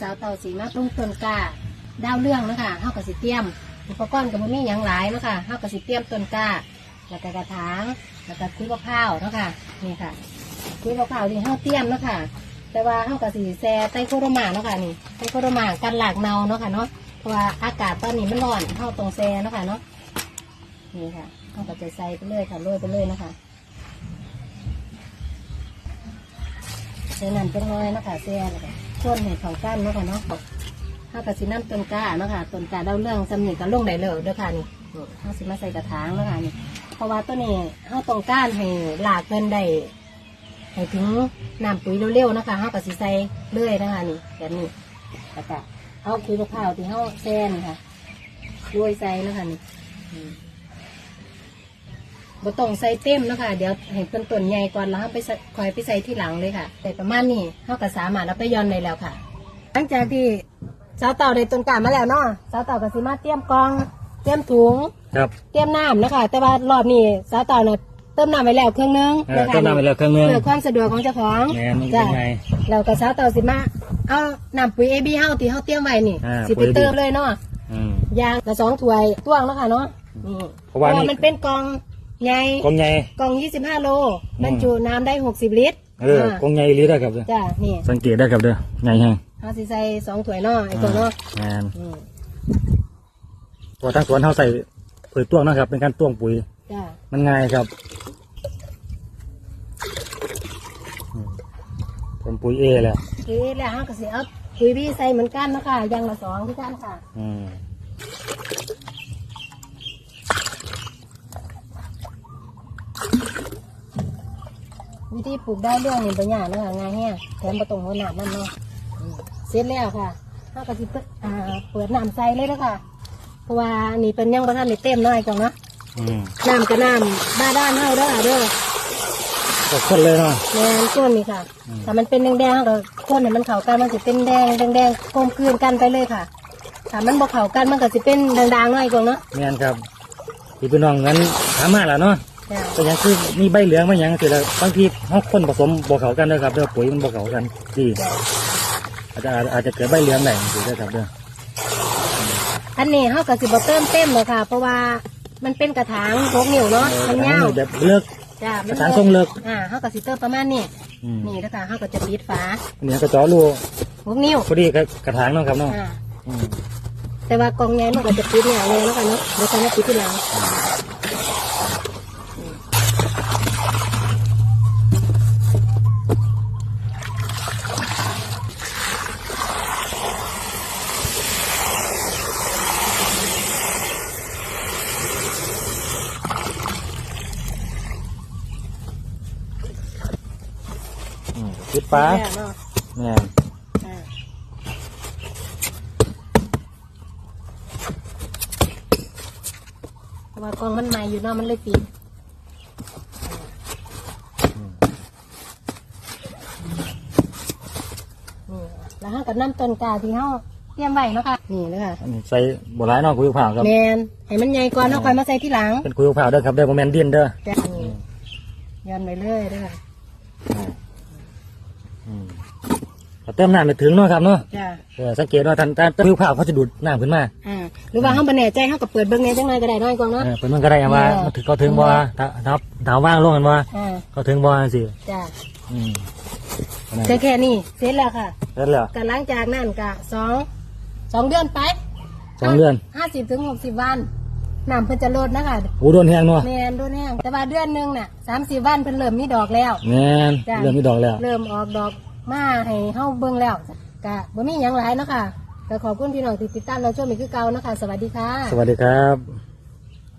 สาวเต่าสีมาปรุงต้นกาดาวเรื่องนะคะเฮากับสิเตรียมอุปกรณ์กับมีหยังหลายนะคะเฮากับสิเตรียมต้นกาแล้วก็กระถางแล้วก็คุยมะพร้าวนะคะนี่ค่ะคุยมะพร้าวที่เฮาเตรียมนะคะแต่ว่าเฮากับสิแซ่ไต้โคโรมาเนาะค่ะนี่ไต้โคโรมากันหลากเนาเนาะค่ะเนาะเพราะว่าอากาศตอนนี้มันร้อนเฮาต้องแซ่เนาะค่ะเนาะนี่ค่ะเฮาก็จะใส่ไปเลยค่ะโรยไปเลยนะคะใส่น้ำจังน้อยนะคะแซ่แล้วก็ คนให้เขากั้นเนาะค่ะเนาะข้าวกะสิน้ำต้นกล้าเนาะค่ะต้นกล้าดาเรื่องสำเนีก็ลงได้เลยเด้อค่ะนี่ข้าสิมาใส่กระถางเนาะค่ะนี่เพราะว่าต้นนี้ข้าต้องการให้หลากเงินได้ให้ถึงน้ำปุ๋ยเร็วๆนะคะข้าวกะสิใส่เรื่อยนะคะนี่แบบนี้แล้วก็เอาคุยมะพร้าวที่ข้าแซ่นค่ะโรยใส่นะคะนี่ บ่ต้องใส่เต็มเนาะคะเดี๋ยวให้เป็นต้นใหญ่ก่อนแล้วเราไปใส่คอยไปใส่ที่หลังเลยค่ะ แต่ประมาณนี้ข้าวก็สามารถเอาไปย้อนได้แล้วค่ะ หลังจากที่สาวเต่าได้ต้นกล้ามาแล้วเนาะสาวเต่าก็สิมาเตรียมกอง เตรียมถุง ครับเตรียมน้ำนะคะ แต่ว่ารอบนี้สาวเต่าเนี่ยเติมน้ำไปแล้วเครื่องนึงเออต้นน้ำไปแล้วเครื่องนึงเพื่อความสะดวกของเจ้าของแหม่มันจ้ะเป็นไง เราก็สาวเต่าสิมาเอาน้ำปุ๋ยเอบีเฮาที่เฮาเตรียมไว้นี่อ่าสิไปปุ๋ย AB เติมเลยเนาะอืม ยางละสองถ้วยตวงแล้วค่ะเนาะนี่เพราะว่านี่มันเป็นกอง ใหญ่กองใหญ่กอง25โลอืมบรรจุน้ำได้ 60 ลิตรเออากองใหญ่ลีได้ครับเด้อจ้ะนี่สังเกตได้ครับเด้อใหญ่แฮงเฮาสิใส่สองถ้วยเนาะไอ้ตัวเนาะงานอืมตัวทั้งสวนเขาใส่ปุ๋ยต้วงนะครับ เป็นการต้วงปุ๋ย จ้ะมันง่ายครับอืมเป็นปุ๋ยเอแหละปุ๋ยแล้วเขาก็สิเอาปุ๋ยพี่ใส่เหมือนกันเนาะคะอยังละสองที่กันค่ะ อืม วิธีปลูกได้เรื่องนี่เป็นอย่างเนาะคะง่ายแห้งแถมประตรงหัวหนามมันเนาะอืมเสร็จแล้วค่ะเขาก็สิเปิดอ่าเปิดน้ำใส่เลยนะคะเพราะว่านี่เป็นยังประทานในเต็มเน้อยจังเนาะอืมน้ำกับน้ำบ้าด้านเฮาเด้อเด้อก็คนเลยเนาะแมนข้นนี่ค่ะอืมถ้ามันเป็นแดงๆเราข้นเนี่ยมันเข่ากันมันสิเป็นแดงแดงๆกลมกลืนกันไปเลยค่ะถ้ามันบ่เข่ากันมันก็สิเป็นด่างๆหน่อยกว่าเนาะแม่นครับพี่พี่น้องงั้นถามมาแล้วเนาะ จ้ะก็ยังคือมีใบเหลืองมาอย่างสิแล้วบางทีเขาคนผสมบ่เข้ากันเด้อครับเด้อปุ๋ยมันบ่เข้ากันดีจ้ะอาจจะอาจจะเกิดใบเหลืองได้สิเด้อครับเด้ออันนี้เขาก็สิบ่เติมเต็มเลยค่ะ เพราะว่ามันเป็นกระถางพกนิ้วเนาะมันยาวแบบเลิก จ้ากระถางทรงเลิก อ่าเขาก็สิเติมประมาณนี้อืมนี่นะคะเขาก็จะปิดฝาเนี่ยกระจอรูพกนิ้วพอดีกับกระถางเนาะครับเนาะอ่าอืมแต่ว่ากองใหญ่มันก็จะปิดเนี่ยเลยแล้วกันเนาะเดี๋ยวจะมาปิดที่หลัง ปิดฟ้าเนี่ยเนาะเนี่ยอ่าเพราะว่ากองมันใหม่อยู่เนาะมันเลยปิดนี่แล้วห้ากับน้ำต้นกาที่เฮาเตรียมไว้เนาะค่ะ นี่เลยค่ะอันนี้ใส่บัวร้ายเนาะคุยผ่าวครับ แมนให้มันใหญ่ก่อนเนาะค่อยมาใส่ที่หลังเป็นคุยผ่าวเด้อครับเด้อโมเมนดินเด้อจ้ะนี่ย้อนไปเรื่อยเด้อค่ะอื มก็เติมน้ำไปถึงเนาะครับเนาะจ้ะเออสังเกตว่าทันทันคุยผ่าวเขาจะดูดน้ำขึ้นมาอ่าหรือว่าเฮาบ่แน่ใจเฮาก็เปิดเบิ่งแหน่จังหน่อยก็ได้น้อยกว่าเนาะ เออเป็นมันก็ได้เอาว่าเออ มันถึงเขาถึงบ่ถ้าถ้าถามว่างลงกันว่าอ่าเขาถึงบ่สิจ้ะอืมนั่นแค่แค่นี้เสร็จแล้วค่ะเสร็จแล้วก็หลังจากนั้นก็สองสองเดือนไปสองเดือน ห้าสิบถึงหกสิบวัน น้ำเพิ่นจะลดนะคะโอ้โดนแห้งเนาะแมนโดนแห้งแต่ว่าเดือนหนึงน่ะสามสิบวันเพิ่นเริ่มมีดอกแล้ว แม่นจ้ะ เริ่มมีดอกแล้ว เริ่มออกดอกมาให้เฮาเบิ่งแล้วก็บ่มีหยังหลายเนาะค่ะก็ขอบคุณพี่น้องที่ติดตามเราชมอีกคือเก่าเนาะคะสวัสดีค่ะ สวัสดีครับ